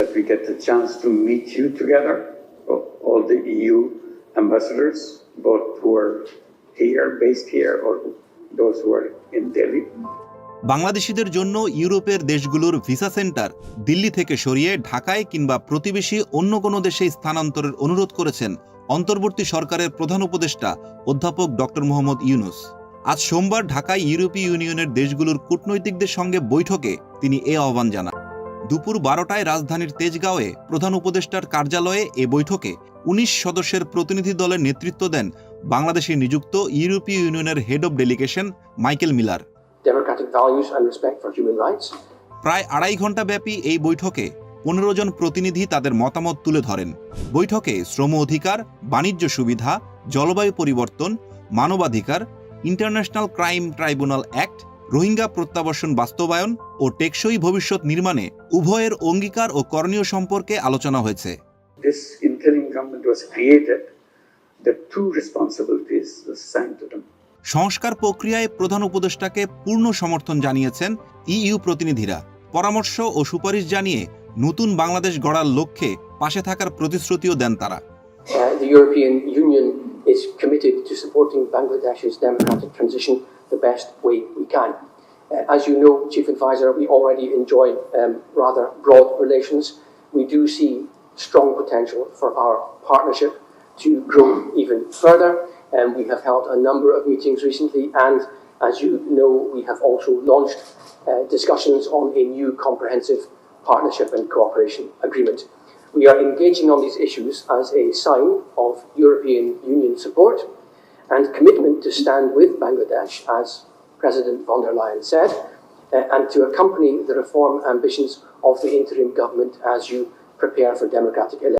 that we get the chance to meet you together, all the EU ambassadors, both who are here, based here, or those who are in Delhi. বাংলাদেশিদের জন্য ইউরোপের দেশগুলোর visa centre Delhi থেকে সরিয়ে ঢাকায় কিংবা প্রতিবেশী অন্য কোনো দেশে স্থানান্তরের অনুরোধ করেছেন অন্তর্বর্তী সরকারের প্রধান উপদেষ্টা অধ্যাপক ডক্টর মোহাম্মদ ইউনুস আজ সোমবার ঢাকায় ইউরোপীয় ইউনিয়নের দেশগুলোর কূটনৈতিকদের সঙ্গে বৈঠকে তিনি এ আহ্বান জানান দুপুর বারোটায় রাজধানীর তেজগাঁওয়ে প্রধান উপদেষ্টার কার্যালয়ে এ বৈঠকে উনিশ সদস্যের প্রতিনিধি দলের নেতৃত্ব দেন বাংলাদেশে নিযুক্ত ইউরোপীয় ইউনিয়নের head of delegation Michael Miller. প্রায় আড়াই ঘণ্টা ব্যাপী এই বৈঠকে পনেরো জন প্রতিনিধি তাদের মতামত তুলে ধরেন বৈঠকে শ্রম অধিকার বাণিজ্য সুবিধা জলবায়ু পরিবর্তন মানবাধিকার international crime tribunal act Rohingya প্রত্যাবাসন বাস্তবায়ন ও টেকসই ভবিষ্যৎ নির্মাণে উভয়ের অঙ্গীকার ও করণীয় সম্পর্কে আলোচনা হয়েছে। সংস্কার প্রক্রিয়ায় প্রধান উপদেষ্টাকে পূর্ণ সমর্থন জানিয়েছেন ইইউ প্রতিনিধিরা। পরামর্শ ও সুপারিশ জানিয়ে নতুন বাংলাদেশ গড়ার লক্ষ্যে পাশে থাকার প্রতিশ্রুতিও দেন তারা। Can. Uh, as you know, Chief Advisor, we already enjoy um, rather broad relations. We do see strong potential for our partnership to grow even further. And we have held a number of meetings recently, and as you know, we have also launched uh, discussions on a new comprehensive partnership and cooperation agreement. We are engaging on these issues as a sign of European Union support and commitment to stand with Bangladesh, as President von der Leyen said, uh, and to accompany the reform ambitions of the interim government as you prepare for democratic elections.